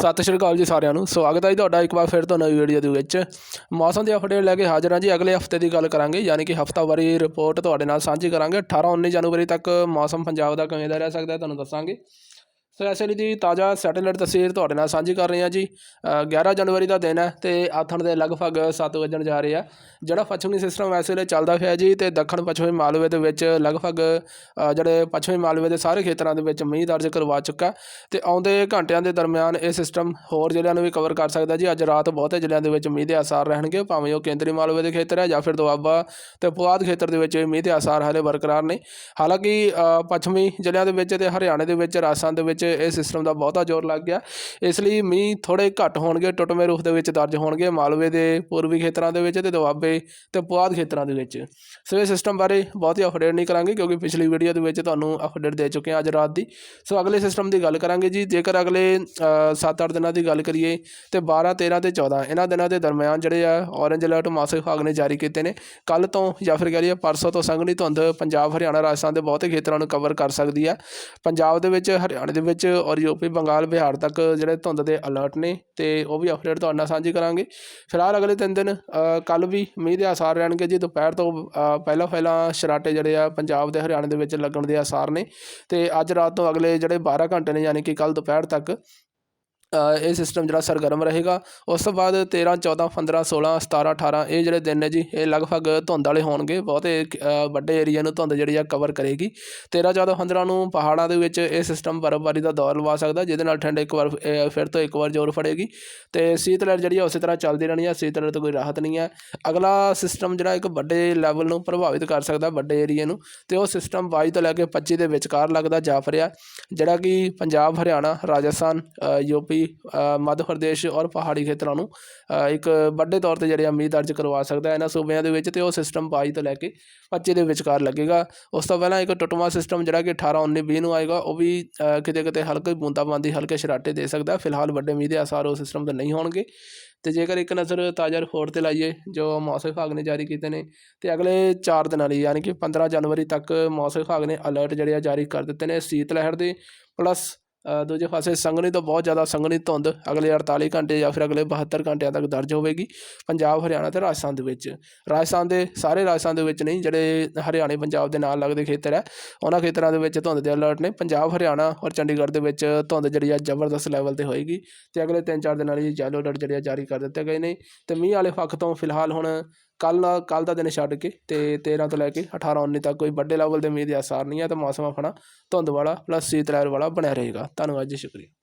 ਸਤਿ ਸ਼੍ਰੀ ਅਕਾਲ ਜੀ ਸਾਰਿਆਂ ਨੂੰ। ਸਵਾਗਤ ਹੈ ਜੀ ਤੁਹਾਡਾ ਇੱਕ ਵਾਰ ਫਿਰ ਤੋਂ ਨਵੀਂ ਵੀਡੀਓ ਦੇ ਵਿੱਚ। ਮੌਸਮ ਦੀ ਅਪਡੇਟ ਲੈ ਕੇ ਹਾਜ਼ਰ ਹਾਂ ਜੀ। ਅਗਲੇ ਹਫ਼ਤੇ ਦੀ ਗੱਲ ਕਰਾਂਗੇ, ਯਾਨੀ ਕਿ ਹਫਤਾਵਾਰੀ ਰਿਪੋਰਟ ਤੁਹਾਡੇ ਨਾਲ ਸਾਂਝੀ ਕਰਾਂਗੇ। 18 19 ਜਨਵਰੀ ਤੱਕ ਮੌਸਮ ਪੰਜਾਬ ਦਾ ਕਿਵੇਂ ਦਾ ਰਹਿ ਸਕਦਾ ਤੁਹਾਨੂੰ ਦੱਸਾਂਗੇ। ਸੋ ਐਸੇ ਲਈ ਦੀ ਤਾਜ਼ਾ ਸੈਟੇਲਾਈਟ ਤਸਵੀਰ ਤੁਹਾਡੇ ਨਾਲ ਸਾਂਝੀ ਕਰ ਰਹੇ ਹਾਂ ਜੀ। ਅ, 11 ਜਨਵਰੀ ਦਾ ਦਿਨ ਹੈ ਤੇ ਆਥਣ ਦੇ ਲਗਭਗ 7 ਵਜਣ ਜਾ ਰਹੇ ਆ। ਜਿਹੜਾ ਪੱਛਮੀ ਸਿਸਟਮ ਵੈਸੇ ਲਈ ਚੱਲਦਾ ਪਿਆ ਜੀ ਤੇ ਦੱਖਣ ਪੱਛਮੀ ਮਾਲਵੇ ਦੇ ਵਿੱਚ ਲਗਭਗ ਜਿਹੜੇ ਪੱਛਮੀ ਮਾਲਵੇ ਦੇ ਸਾਰੇ ਖੇਤਰਾਂ ਦੇ ਵਿੱਚ ਮੀਂਹ ਦਰਜ ਕਰਵਾ ਚੁੱਕਾ ਤੇ ਆਉਂਦੇ ਘੰਟਿਆਂ ਦੇ ਦਰਮਿਆਨ ਇਹ ਸਿਸਟਮ ਹੋਰ ਜ਼ਿਲ੍ਹਿਆਂ ਨੂੰ ਵੀ ਕਵਰ ਕਰ ਸਕਦਾ ਜੀ। ਅੱਜ ਰਾਤ ਬਹੁਤੇ ਜ਼ਿਲ੍ਹਿਆਂ ਦੇ ਵਿੱਚ ਮੀਂਹ ਦੇ ਆਸਾਰ ਰਹਿਣਗੇ ਭਾਵੇਂ ਉਹ ਕੇਂਦਰੀ ਮਾਲਵੇ ਦੇ ਖੇਤਰ ਹੈ ਜਾਂ ਫਿਰ ਦੁਆਬਾ ਤੇ ਪੁਆਧ ਖੇਤਰ ਦੇ ਵਿੱਚ ਮੀਂਹ ਦੇ ਆਸਾਰ ਹਾਲੇ ਬਰਕਰਾਰ ਨੇ ਹਾਲਾਂਕਿ ਪੱਛਮੀ ਜ਼ਿਲ੍ਹਿਆਂ ਦੇ ਵਿੱਚ ਤੇ ਹਰਿਆਣੇ ਦੇ ਵਿੱਚ ਰਾਜਸਥਾਨ ਦੇ ਵਿੱਚ ਇਹ ਸਿਸਟਮ ਦਾ ਬਹੁਤਾ ਜ਼ੋਰ ਲੱਗ ਗਿਆ। ਇਸ ਲਈ ਮੀਂਹ ਥੋੜੇ ਘੱਟ ਹੋਣਗੇ, ਟੁੱਟਵੇਂ ਰੂਪ ਦੇ ਵਿੱਚ ਦਰਜ ਹੋਣਗੇ, ਮਾਲਵੇ ਦੇ ਪੂਰਬੀ ਖੇਤਰਾਂ ਦੇ ਵਿੱਚ ਤੇ ਦੁਆਬੇ ਤੇ ਪੁਆਧ ਖੇਤਰਾਂ ਦੇ ਵਿੱਚ। ਸੋ ਇਹ ਸਿਸਟਮ ਬਾਰੇ ਬਹੁਤੀ ਅਪਡੇਟ ਨਹੀਂ ਕਰਾਂਗੇ ਕਿਉਂਕਿ ਪਿਛਲੀ ਵੀਡੀਓ ਦੇ ਵਿੱਚ ਤੁਹਾਨੂੰ ਅਪਡੇਟ ਦੇ ਚੁੱਕੇ ਹਾਂ ਅੱਜ ਰਾਤ ਦੀ। ਸੋ ਅਗਲੇ ਸਿਸਟਮ ਦੀ ਗੱਲ ਕਰਾਂਗੇ ਜੀ। ਜੇਕਰ ਅਗਲੇ 7-8 ਦਿਨਾਂ ਦੀ ਗੱਲ ਕਰੀਏ ਤੇ 12 13 ਤੇ 14 ਇਹਨਾਂ ਦਿਨਾਂ ਦੇ ਦਰਮਿਆਨ ਜਿਹੜੇ ਆ ਔਰੇਂਜ ਅਲਰਟ ਮੌਸਮ ਵਿਭਾਗ ਨੇ ਜਾਰੀ ਕੀਤੇ ਨੇ। ਕੱਲ ਤੋਂ ਜਾਂ ਫਿਰ ਕਹ ਲਈਏ ਪਰਸੋਂ ਤੋਂ ਸੰਘਣੀ ਧੁੰਦ ਪੰਜਾਬ, ਹਰਿਆਣਾ, ਰਾਜਸਥਾਨ ਦੇ ਬਹੁਤੇ ਖੇਤਰਾਂ ਨੂੰ ਕਵਰ ਕਰ ਸਕਦੀ ਆ। ਪੰਜਾਬ ਦੇ ਵਿੱਚ, ਹਰਿਆਣੇ ਦੇ ਵਿੱਚ ਵਿੱਚ ਔਰ ਯੂਪੀ ਬੰਗਾਲ, ਬਿਹਾਰ ਤੱਕ ਜਿਹੜੇ ਧੁੰਦ ਦੇ ਅਲਰਟ ਨੇ ਤੇ ਉਹ ਵੀ ਅਪਡੇਟ ਤੁਹਾਡੇ ਨਾਲ ਸਾਂਝੀ ਕਰਾਂਗੇ। ਫਿਲਹਾਲ ਅਗਲੇ ਤਿੰਨ ਦਿਨ ਕੱਲ ਵੀ ਮੀਂਹ ਦੇ ਆਸਾਰ ਰਹਿਣਗੇ ਜੀ। ਦੁਪਹਿਰ ਤੋਂ ਪਹਿਲਾਂ ਪਹਿਲਾਂ ਸ਼ਰਾਟੇ ਜਿਹੜੇ ਆ ਪੰਜਾਬ ਦੇ ਹਰਿਆਣੇ ਦੇ ਵਿੱਚ ਲੱਗਣ ਦੇ ਆਸਾਰ ਨੇ ਤੇ ਅੱਜ ਰਾਤ ਤੋਂ ਅਗਲੇ ਜਿਹੜੇ 12 ਘੰਟੇ ਨੇ, ਯਾਨੀ ਕਿ ਕੱਲ ਦੁਪਹਿਰ ਤੱਕ ਇਹ ਸਿਸਟਮ ਜਿਹੜਾ ਸਰਗਰਮ ਰਹੇਗਾ। ਉਸ ਤੋਂ ਬਾਅਦ 13 14 15 16 17 18 ਇਹ ਜਿਹੜੇ ਦਿਨ ਨੇ ਜੀ ਇਹ ਲਗਭਗ ਧੁੰਦ ਵਾਲੇ ਹੋਣਗੇ। ਬਹੁਤੇ ਵੱਡੇ ਏਰੀਆ ਨੂੰ ਧੁੰਦ ਜਿਹੜੀ ਆ ਕਵਰ ਕਰੇਗੀ। 13 14 15 ਨੂੰ ਪਹਾੜਾਂ ਦੇ ਵਿੱਚ ਇਹ ਸਿਸਟਮ ਬਰਫ਼ਬਾਰੀ ਦਾ ਦੌਰ ਲਵਾ ਸਕਦਾ ਜਿਹਦੇ ਨਾਲ ਠੰਡ ਇੱਕ ਵਾਰ ਫਿਰ ਤੋਂ ਇੱਕ ਵਾਰ ਜ਼ੋਰ ਫੜੇਗੀ। ਤੇ ਸੀਤ ਲਹਿਰ ਜਿਹੜੀ ਆ ਉਸੇ ਤਰ੍ਹਾਂ ਚੱਲਦੀ ਰਹਿਣੀ ਆ ਸੀਤ ਲਹਿਰ ਤੋਂ ਕੋਈ ਰਾਹਤ ਨਹੀਂ ਹੈ ਅਗਲਾ ਸਿਸਟਮ ਜਿਹੜਾ ਇੱਕ ਵੱਡੇ ਲੈਵਲ ਨੂੰ ਪ੍ਰਭਾਵਿਤ ਕਰ ਸਕਦਾ ਵੱਡੇ ਏਰੀਆ ਨੂੰ। ਤੇ ਉਹ ਸਿਸਟਮ 22 ਤੋਂ ਲੈ ਕੇ 25 ਦੇ ਵਿਚਕਾਰ ਲੱਗਦਾ ਜਾਪ ਰਿਹਾ ਜਿਹੜਾ ਕਿ ਪੰਜਾਬ ਹਰਿਆਣਾ ਰਾਜਸਥਾਨ ਅ, ਯੂਪੀ ਅ, ਮੱਧ ਪ੍ਰਦੇਸ਼ ਔਰ ਪਹਾੜੀ ਖੇਤਰਾਂ ਨੂੰ ਇੱਕ ਵੱਡੇ ਤੌਰ ਤੇ ਜਿਹੜੇ ਆ ਮੀਂਹ ਦਰਜ ਕਰਵਾ ਸਕਦਾ ਹੈ ਇਹਨਾਂ ਸੂਬਿਆਂ ਦੇ ਵਿੱਚ ਤੇ ਉਹ ਸਿਸਟਮ 22 ਤੋਂ ਲੈ ਕੇ 25 ਦੇ ਵਿਚਕਾਰ ਲੱਗੇਗਾ। ਉਸ ਤੋਂ ਪਹਿਲਾਂ ਇੱਕ ਟੁੱਟਵਾਂ ਸਿਸਟਮ ਜਿਹੜਾ ਕਿ 18 19 20 ਨੂੰ ਆਏਗਾ ਉਹ ਵੀ ਕਿਤੇ ਕਿਤੇ ਹਲਕੀ ਬੂੰਦਾਬਾਂਦੀ ਹਲਕੇ ਸ਼ਰਾਟੇ ਦੇ ਸਕਦਾ ਫਿਲਹਾਲ ਵੱਡੇ ਮੀਂਹ ਦੇ ਆਸਾਰ ਉਸ ਸਿਸਟਮ ਦੇ ਨਹੀਂ ਹੋਣਗੇ। ਤੇ ਜੇਕਰ ਇੱਕ ਨਜ਼ਰ ਤਾਜ਼ਾ ਰਿਪੋਰਟ ਤੇ ਲਾਈਏ ਜੋ ਮੌਸਮ ਵਿਭਾਗ ਨੇ ਜਾਰੀ ਕੀਤੇ ਨੇ ਤੇ ਅਗਲੇ 4 ਦਿਨਾਂ ਲਈ ਯਾਨੀ ਕਿ 15 ਜਨਵਰੀ ਤੱਕ ਮੌਸਮ ਵਿਭਾਗ ਨੇ ਅਲਰਟ ਜਿਹੜੇ ਆ ਜਾਰੀ ਕਰ ਦਿੱਤੇ ਨੇ। ਸੀਤ ਲਹਿਰ ਦੇ ਪਲੱਸ ਦੂਜੇ ਪਾਸੇ ਸੰਘਣੀ ਤੋਂ ਬਹੁਤ ਜ਼ਿਆਦਾ ਸੰਘਣੀ ਧੁੰਦ ਅਗਲੇ 48 ਘੰਟੇ ਜਾਂ ਫਿਰ ਅਗਲੇ 72 ਘੰਟਿਆਂ ਤੱਕ ਦਰਜ ਹੋਵੇਗੀ ਪੰਜਾਬ, ਹਰਿਆਣਾ ਤੇ ਰਾਜਸਥਾਨ ਦੇ ਵਿੱਚ। ਰਾਜਸਥਾਨ ਦੇ ਸਾਰੇ ਰਾਜਸਥਾਨ ਦੇ ਵਿੱਚ ਨਹੀਂ, ਜਿਹੜੇ ਹਰਿਆਣੇ, ਪੰਜਾਬ ਦੇ ਨਾਲ ਲੱਗਦੇ ਖੇਤਰ ਹੈ, ਉਹਨਾਂ ਖੇਤਰਾਂ ਦੇ ਵਿੱਚ ਧੁੰਦ ਦੇ ਅਲਰਟ ਨੇ। ਪੰਜਾਬ, ਹਰਿਆਣਾ ਔਰ ਚੰਡੀਗੜ੍ਹ ਦੇ ਵਿੱਚ ਧੁੰਦ ਜਿਹੜੀ ਆ ਜ਼ਬਰਦਸਤ ਲੈਵਲ ਤੇ ਹੋਏਗੀ ਤੇ ਅਗਲੇ 3-4 ਦਿਨਾਂ ਲਈ ਯੈਲੋ ਅਲਰਟ ਜਿਹੜੇ ਆ ਜਾਰੀ ਕਰ ਦਿੱਤੇ ਗਏ ਨੇ ਤੇ ਮੀਂਹ ਵਾਲੇ ਪੱਖ ਤੋਂ ਫਿਲਹਾਲ ਹੁਣ ਕੱਲ ਕੱਲ ਦਾ ਦਿਨ ਛੱਡ ਕੇ ਤੇ 13 ਤੋਂ ਲੈ ਕੇ 18 19 ਤੱਕ ਕੋਈ ਵੱਡੇ ਲੈਵਲ ਦੇ ਮੀਂਹ ਦੇ ਆਸਾਰ ਨਹੀਂ ਹੈ ਤੇ ਮੌਸਮ ਆਪਣਾ ਧੁੰਦ ਵਾਲਾ ਪਲੱਸ ਸੀਤ ਲਹਿਰ ਵਾਲਾ ਬਣਿਆ ਰਹੇਗਾ। ਧੰਨਵਾਦ ਜੀ, ਸ਼ੁਕਰੀਆ।